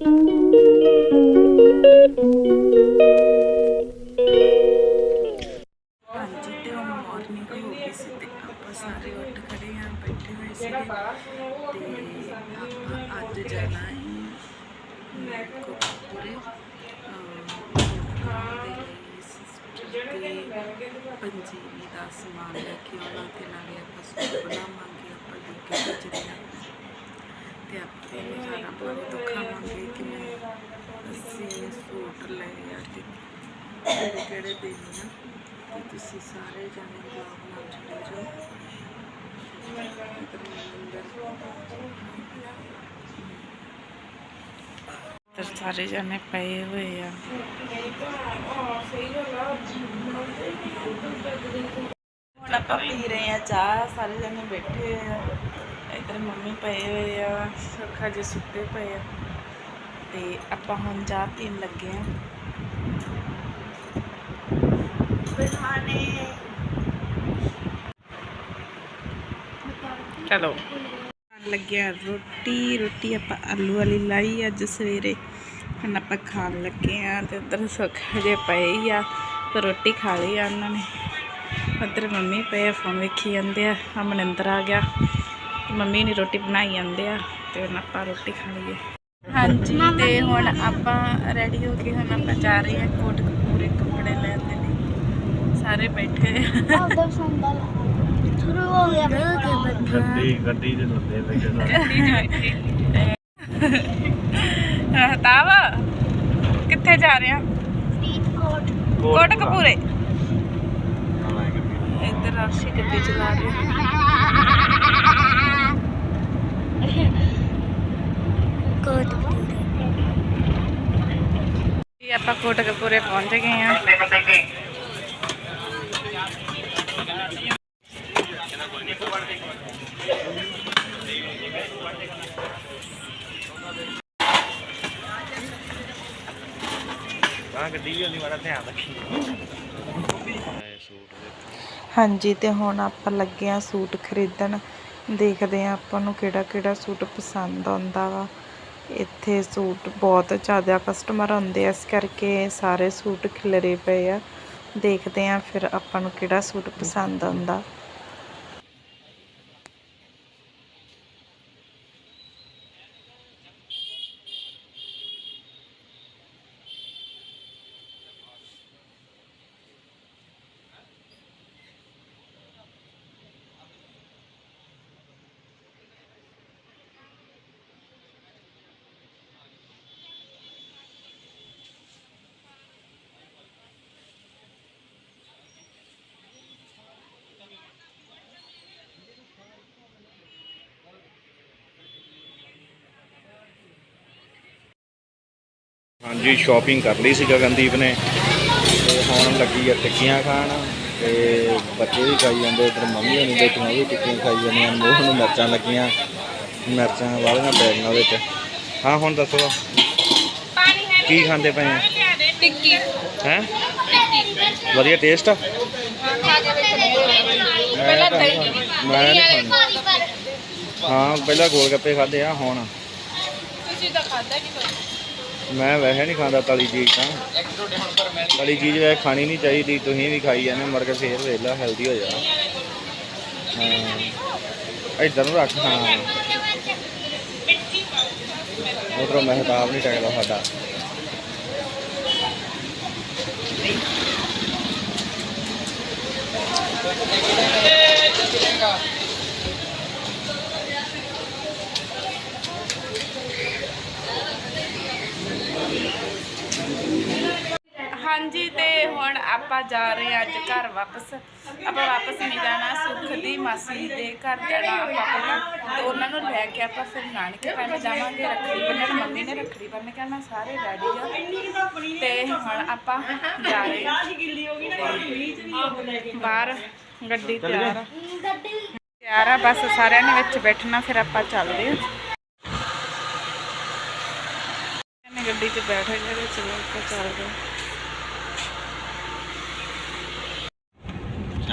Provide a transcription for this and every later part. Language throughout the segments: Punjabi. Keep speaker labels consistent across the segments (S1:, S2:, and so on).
S1: ਹਾਂਜੀ, ਤੇ ਹੁਣ ਮਾਰਨਿੰਗ ਹੋ ਗਈ ਸੀ ਤੇ ਆਪਾਂ ਸਾਰੇ ਉੱਠ ਖੜੇ ਆ ਬੈਠੇ ਹੋਏ ਸੀ ਤੇ ਆਪਾਂ ਅੱਜ ਜਾਣਾ ਹੈ ਕੋਪੂਰੇ ਪੰਜੀਰੀ ਦਾ ਸਮਾਨ ਲੈ ਕੇ ਆਉਣਾ ਤੇ ਨਾਲੇ ਆਪਾਂ ਸੂਪ ਬਣਾਵਾਂਗੇ, ਆਪਾਂ ਦੇ ਕੇ ਭੇਜਦੇ ਤੇ ਆਪਾਂ ਇਹ ਸਾਰਾ ਬਹੁਤ ਦਿਖਾਵਾਂਗੇ ਅਸੀਂ ਸੂਟ ਲਏ ਆ ਤੇ ਕਿਹੜੇ ਕਿਹੜੇ ਦੇਣੇ ਆ। ਤੇ ਤੁਸੀਂ ਸਾਰੇ ਜਾਣੇ ਵਲੌਗ ਨਾਲ ਜੁੜੇ ਰਹੋ। ਤੇ ਸਾਰੇ ਜਾਣੇ ਪਏ ਹੋਏ ਆ। ਹੁਣ ਆਪਾਂ ਪੀ ਰਹੇ ਆ ਚਾਹ, ਸਾਰੇ ਜਾਣੇ ਬੈਠੇ ਹੋਏ ਆ। ਇਧਰ ਮੰਮੀ ਪਏ ਹੋਏ ਆ ਸੁੱਖਾ ਜੇ ਸੁੱਤੇ ਪਏ ਆ। ਤੇ ਆਪਾਂ ਹੁਣ ਚਾਹ ਪੀਣ ਲੱਗੇ ਆ। ਚਲੋ। ਖਾਣ ਲੱਗਿਆ ਰੋਟੀ ਰੋਟੀ ਆਪਾਂ ਆਲੂ ਵਾਲੀ ਲਾਈ ਅੱਜ ਸਵੇਰੇ। ਹੁਣ ਆਪਾਂ ਖਾਣ ਲੱਗੇ ਆ ਤੇ ਉਧਰ ਸੁੱਖ ਜੇ ਪਏ ਹੀ ਆ ਤੇ ਰੋਟੀ ਖਾ ਲਈ ਆ ਉਹਨਾਂ ਨੇ। ਉਧਰ ਮੰਮੀ ਪਏ ਫੋਨ ਵੇਖੀ ਜਾਂਦੇ ਆ। ਆ ਮਨਿੰਦਰ ਆ ਗਿਆ। ਮੰਮੀ ਨੇ ਰੋਟੀ ਬਣਾਈ ਜਾਂਦੇ ਆ ਤੇ ਹੁਣ ਆਪਾਂ ਰੋਟੀ ਖਾ ਲਈਏ। ਹਾਂਜੀ ਤੇ ਹੁਣ ਆਪਾਂ ਰੈਡੀ ਹੋ ਕੇ ਹੁਣ ਆਪਾਂ ਜਾ ਰਹੇ ਹਾਂ ਕੋਟ ਕਪੂਰੇ ਕੱਪੜੇ ਲੈਣ ਦੇ ਲਈ। ਸਾਰੇ ਬੈਠੇ ਆ।
S2: ਉਹਦਾ ਸੰਦਾ ਸ਼ੁਰੂ ਹੋ ਗਿਆ।
S3: ਗੱਡੀ ਗੱਡੀ ਦੇ ਹੁੰਦੇ ਬੈਠੇ ਸਾਰੇ
S1: ਹਤਾਬ ਕਿੱਥੇ ਜਾ ਰਹੇ ਆ?
S2: ਫਰੀਦਕੋਟ
S1: ਕੋਟ। ਕਪੂਰੇ ਇੱਧਰ ਅਰਸ਼ੀ ਗੱਡੀ ਚਲਾ ਰਹੀ
S2: ਕੋਟ
S1: ਜੀ, ਆਪਾਂ ਕੋਟ ਪਹੁੰਚ ਗਏ ਆ ਹਾਂਜੀ, ਤੇ ਹੁਣ ਆਪਾਂ ਲੱਗੇ ਆ ਸੂਟ ਖਰੀਦਣ। ਦੇਖਦੇ ਆ ਆਪਾਂ ਨੂੰ ਕਿਹੜਾ ਕਿਹੜਾ ਸੂਟ ਪਸੰਦ ਆਉਂਦਾ ਵਾ। ਇੱਥੇ ਸੂਟ ਬਹੁਤ ਜ਼ਿਆਦਾ ਕਸਟਮਰ ਆਉਂਦੇ ਆ, ਇਸ ਕਰਕੇ ਸਾਰੇ ਸੂਟ ਖਿਲਰੇ ਪਏ ਆ। ਦੇਖਦੇ ਹਾਂ ਫਿਰ ਆਪਾਂ ਨੂੰ ਕਿਹੜਾ ਸੂਟ ਪਸੰਦ ਆਉਂਦਾ।
S3: ਹਾਂਜੀ ਸ਼ਾਪਿੰਗ ਕਰ ਲਈ ਸੀ ਗਗਨਦੀਪ ਨੇ। ਤੇ ਹੁਣ ਲੱਗੀ ਆ ਟਿੱਕੀਆਂ ਖਾਣ ਤੇ ਬੱਚੇ ਵੀ ਖਾਈ ਜਾਂਦੇ ਇਧਰ ਮੰਮੀ ਹੋਣੀ ਉਹ ਵੀ ਟਿੱਕੀਆਂ ਖਾਈ ਜਾਂਦੀਆਂ ਮੂੰਹ ਨੂੰ ਮਿਰਚਾਂ ਲੱਗੀਆਂ ਮਿਰਚਾਂ ਵਾਲੀਆਂ ਪੈਣੀਆਂ ਉਹਦੇ ਚ ਹਾਂ ਹੁਣ ਦੱਸੋ। ਕੀ ਖਾਂਦੇ ਪਏ ਆ
S1: ਟਿੱਕੀ।
S3: ਹੈ? ਵਧੀਆ ਟੇਸਟ ਆ?
S1: ਪਹਿਲਾਂ
S3: ਮੈਂ ਨਹੀਂ ਖਾਂਦਾ। ਹਾਂ ਪਹਿਲਾਂ ਗੋਲ ਗੱਪੇ ਖਾਦੇ ਆ ਹੁਣ।
S1: ਤੁਸੀਂ ਤਾਂ ਖਾਦਾ ਨਹੀਂ ਕੋਈ।
S3: ਮੈਂ ਵੈਸੇ ਨਹੀਂ ਖਾਂਦਾ ਤਲੀ ਚੀਜ਼ ਤਾਂ। ਤਲੀ ਚੀਜ਼ ਵੈਸੇ ਖਾਣੀ ਨਹੀਂ ਚਾਹੀਦੀ ਤੁਸੀਂ ਵੀ ਖਾਈ ਜਾਂਦੇ ਮਰ ਕੇ ਫੇਰ ਵੇਖ ਲਾ ਹੈਲਦੀ ਹੋ ਜਾ ਹਾਂ। ਇੱਧਰ ਨੂੰ ਰੱਖ ਹਾਂ। ਉਧਰੋਂ ਮਹਿਤਾਬ ਨਹੀਂ ਟਕਦਾ ਸਾਡਾ।
S1: ਹਾਂਜੀ ਤੇ ਹੁਣ ਆਪਾਂ ਜਾ ਰਹੇ ਹਾਂ ਅੱਜ ਘਰ ਵਾਪਸ। ਆਪਾਂ ਵਾਪਸ ਨਹੀਂ ਜਾਣਾ ਸੁੱਖ ਦੀ ਮਾਸੀ ਦੇ ਘਰ ਜਾਣਾ ਆਪਾਂ ਪਹਿਲਾਂ। ਤੇ ਉਹਨਾਂ ਨੂੰ ਲੈ ਕੇ ਆਪਾਂ ਫਿਰ ਨਾਨਕੇ ਪਿੰਡ ਜਾਵਾਂਗੇ ਰੱਖੜੀ ਬੰਨਣ। ਮੰਮੀ ਨੇ ਰੱਖੜੀ ਬੰਨ ਕੇ ਆਉਣਾ ਸਾਰੇ ਰੈਡੀ ਆ। ਤੇ ਹੁਣ ਆਪਾਂ ਜਾ ਰਹੇ ਹਾਂ। ਬਾਹਰ ਗੱਡੀ ਤਿਆਰ ਆ। ਤਿਆਰ ਆ ਬਸ ਸਾਰਿਆਂ ਨੇ ਵਿੱਚ ਬੈਠਣਾ ਫਿਰ ਆਪਾਂ ਚੱਲਦੇ ਇਹਨੇ ਗੱਡੀ 'ਚ ਬੈਠ ਗਏ ਚਲੋ ਆਪਾਂ ਚੱਲਦੇ ਹਾਂ।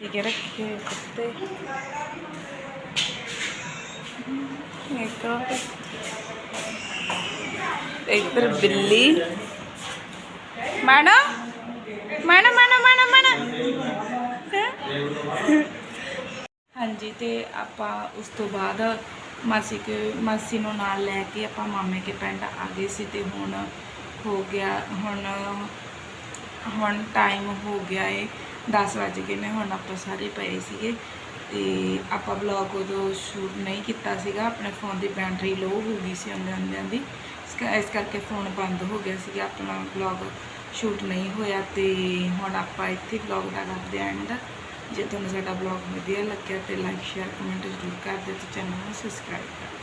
S1: ਸੀਗੇ ਰੱਖੇ ਕੁੱਤੇ। ਇੱਕ ਹੋਰ। ਇੱਧਰ ਬਿੱਲੀ। ਮਾਣਾ ਮਾਣਾ ਮਾਣਾ ਹਾਂਜੀ, ਤੇ ਆਪਾਂ ਉਸ ਤੋਂ ਬਾਅਦ ਮਾਸੀ ਕੇ, ਮਾਸੀ ਨੂੰ ਨਾਲ ਲੈ ਕੇ ਆਪਾਂ ਮਾਮੇ ਕੇ ਪਿੰਡ ਆ ਗਏ ਸੀ ਤੇ ਹੁਣ ਹੋ ਗਿਆ, ਹੁਣ ਹੁਣ ਟਾਈਮ ਹੋ ਗਿਆ ਏ। 10 ਵਜ ਗਏ ਨੇ, ਹੁਣ ਆਪਾਂ ਸਾਰੇ ਪਏ ਸੀਗੇ। ਤੇ ਆਪਾਂ ਬਲੌਗ ਉਦੋਂ ਸ਼ੂਟ ਨਹੀਂ ਕੀਤਾ ਸੀਗਾ, ਆਪਣੇ ਫੋਨ ਦੀ ਬੈਟਰੀ ਲੋ ਹੋ ਗਈ ਸੀ ਆਉਂਦੇ ਆਉਂਦਿਆਂ ਦੀ। ਇਸ ਕ- ਇਸ ਕਰਕੇ ਫੋਨ ਬੰਦ ਹੋ ਗਿਆ ਸੀਗਾ, ਆਪਣਾ ਬਲੌਗ ਸ਼ੂਟ ਨਹੀਂ ਹੋਇਆ। ਤੇ ਹੁਣ ਆਪਾਂ ਇੱਥੇ ਬਲੌਗ ਦਾ ਕਰਦੇ ਆਂ ਐਂਡ ਜੇ ਤੁਹਾਨੂੰ ਸਾਡਾ ਬਲੌਗ ਵਧੀਆ ਲੱਗਿਆ ਤੇ ਲਾਈਕ ਸ਼ੇਅਰ ਕਮੈਂਟ ਜ਼ਰੂਰ ਕਰ ਦਿਓ ਤੇ ਚੈਨਲ ਨੂੰ ਸਬਸਕ੍ਰਾਈਬ ਕਰ ਦਿਓ।